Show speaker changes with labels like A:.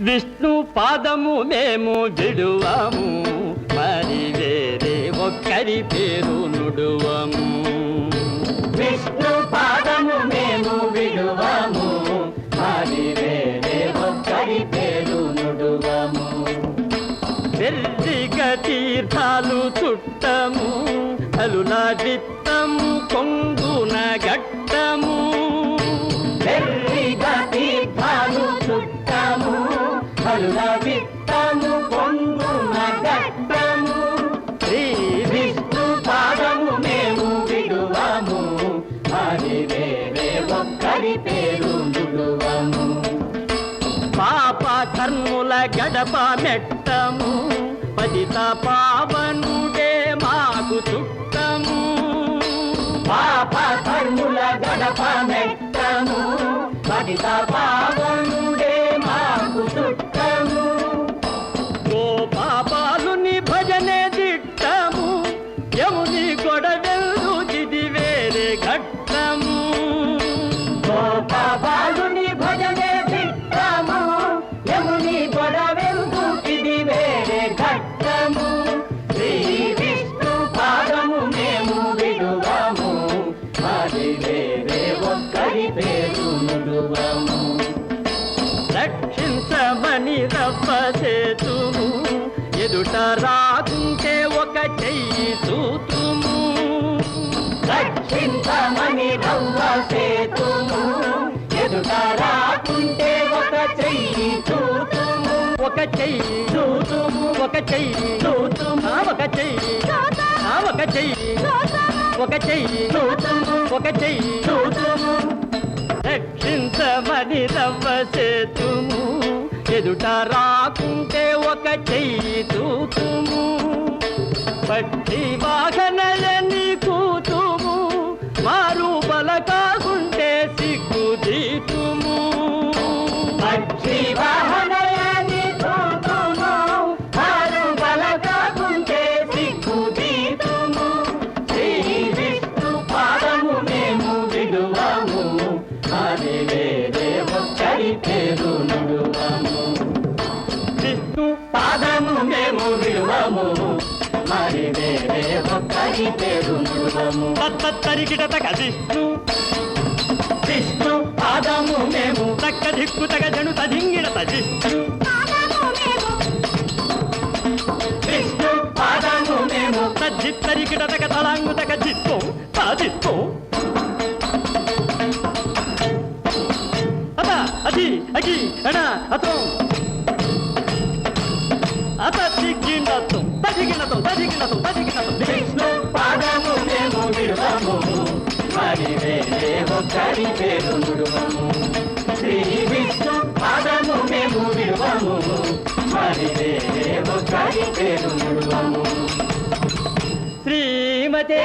A: విష్ణు పాదము మేము విడువము మరి వేరే ఒక్కరి పేరు నుడువము.
B: విష్ణు పాదము మేము విడువము మరి వేరే ఒక్కరి పేరు నుడువము.
A: వెల్లిగ తీర్థాలు చుట్టము అలుల విత్తము కొంగున గట్టము.
B: వెర్రిగా తీర్థాలు చుట్టాము. కలుల విత్తము పొంగున గట్టము
A: శ్రీ
B: విష్ణు పాదము మేము విడువాము. మరి వేరే ఒక్కరి పేరు విడువాము.
A: పాప కర్ముల గడప మెట్టము. పతిత పావనుడే మాకు చుట్టము.
B: పాప కర్ముల గడప మెట్ట పతిత పావనుడే
A: రప్ప చేతుము ఎదుట రాకుంటే ఒక చెయ్యి చూతుము.
B: రక్షించమని రవ్వ సేతుము ఎదుట రాకుంటే ఒక చెయ్యి చూతుము.
A: ఒక చెయ్యి
B: చూతుము
A: ఒక చెయ్యి
B: చూతుము.
A: ఒక చెయ్యి ఒక చెయ్యి ఒక చెయ్యి
B: చూతుము
A: ఒక చెయ్యి
B: చూతుము.
A: రక్షించమని రవ్వ చేతుము. ఎదుట రాకుంటే ఒక చెయ్యి తూకుము. పట్టి వాహనలని నీకు మరి
B: వేరే ఒక్కరి పేరు నుడువము
A: తత్తరికిట తగ విష్ణు
B: పాదము మేము.
A: తక్క దిక్కు తగ జను తదింగిడ విష్ణు
B: విష్ణు పాదము మేము.
A: తజ్జిత్తరికిట తగ తలాంగు తగ జిత్తో తాజిత్తో అత అది అగి అతం అత.
B: విష్ణు పాదము మేము విడువము. మరి వేరే ఒక్కరి పేరు నుడువము శ్రీ విష్ణు పాదము మేము విడువము. మరి వేరే ఒక్కరి పేరు నుడువము
A: శ్రీమతే